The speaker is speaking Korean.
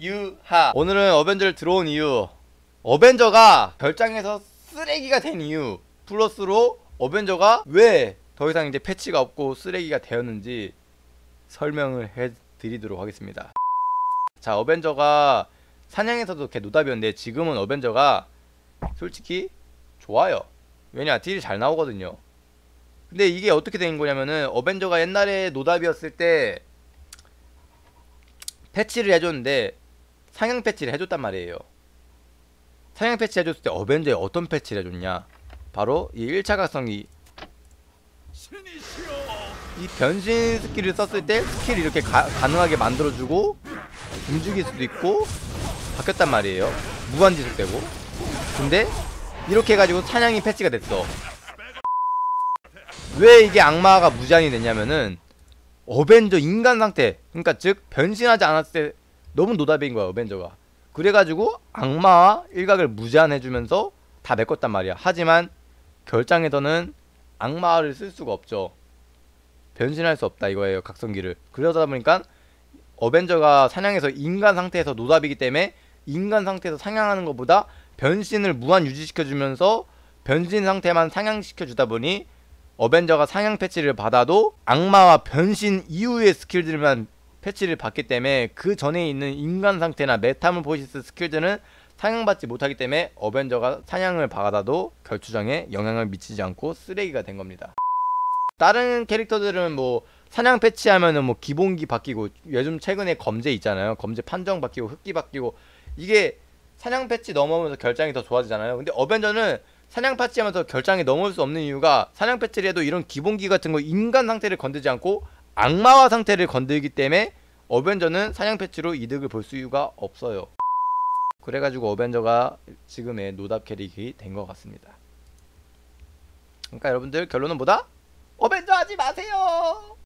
유하. 오늘은 어벤져를 들어온 이유. 어벤져가 별장에서 쓰레기가 된 이유. 플러스로 어벤져가 왜 더 이상 이제 패치가 없고 쓰레기가 되었는지 설명을 해드리도록 하겠습니다. 자 어벤져가 사냥에서도 걔 노답이었는데 지금은 어벤져가 솔직히 좋아요. 왜냐 딜이 잘 나오거든요. 근데 이게 어떻게 된 거냐면은 어벤져가 옛날에 노답이었을 때 패치를 해줬는데 상향 패치를 해줬단 말이에요. 상향 패치 해줬을 때 어벤져에 어떤 패치를 해줬냐? 바로 이 1차 각성기 이 변신 스킬을 썼을 때 스킬 이렇게 가, 가능하게 만들어주고 움직일 수도 있고 바뀌었단 말이에요. 무한지속 되고 근데 이렇게 해가지고 사냥이 패치가 됐어. 왜 이게 악마가 무제한이 됐냐면은 어벤져 인간 상태 그러니까 즉 변신하지 않았을 때 너무 노답인 거야 어벤져가. 그래가지고 악마와 일각을 무제한해주면서 다 메꿨단 말이야. 하지만 결장에서는 악마를 쓸 수가 없죠. 변신할 수 없다 이거예요 각성기를. 그러다 보니까 어벤져가 사냥해서 인간 상태에서 노답이기 때문에 인간 상태에서 사냥하는 것보다 변신을 무한 유지시켜주면서 변신 상태만 상향시켜주다 보니 어벤져가 상향 패치를 받아도 악마와 변신 이후의 스킬들만 패치를 받기 때문에 그 전에 있는 인간 상태나 메타몰포시스 스킬들은 상향받지 못하기 때문에 어벤져가 사냥을 받아도 결투장에 영향을 미치지 않고 쓰레기가 된 겁니다. 다른 캐릭터들은 뭐 사냥 패치하면은 뭐 기본기 바뀌고 요즘 최근에 검제 있잖아요. 검제 판정 바뀌고 흑기 바뀌고 이게 사냥 패치 넘어오면서 결장이 더 좋아지잖아요. 근데 어벤져는 사냥 패치하면서 결장이 넘어올 수 없는 이유가 사냥 패치를 해도 이런 기본기 같은 거 인간 상태를 건들지 않고 악마와 상태를 건들기 때문에 어벤져는 사냥 패치로 이득을 볼 수가 없어요. 그래가지고 어벤져가 지금의 노답 캐릭이 된 것 같습니다. 그러니까 여러분들 결론은 뭐다? 어벤져 하지 마세요.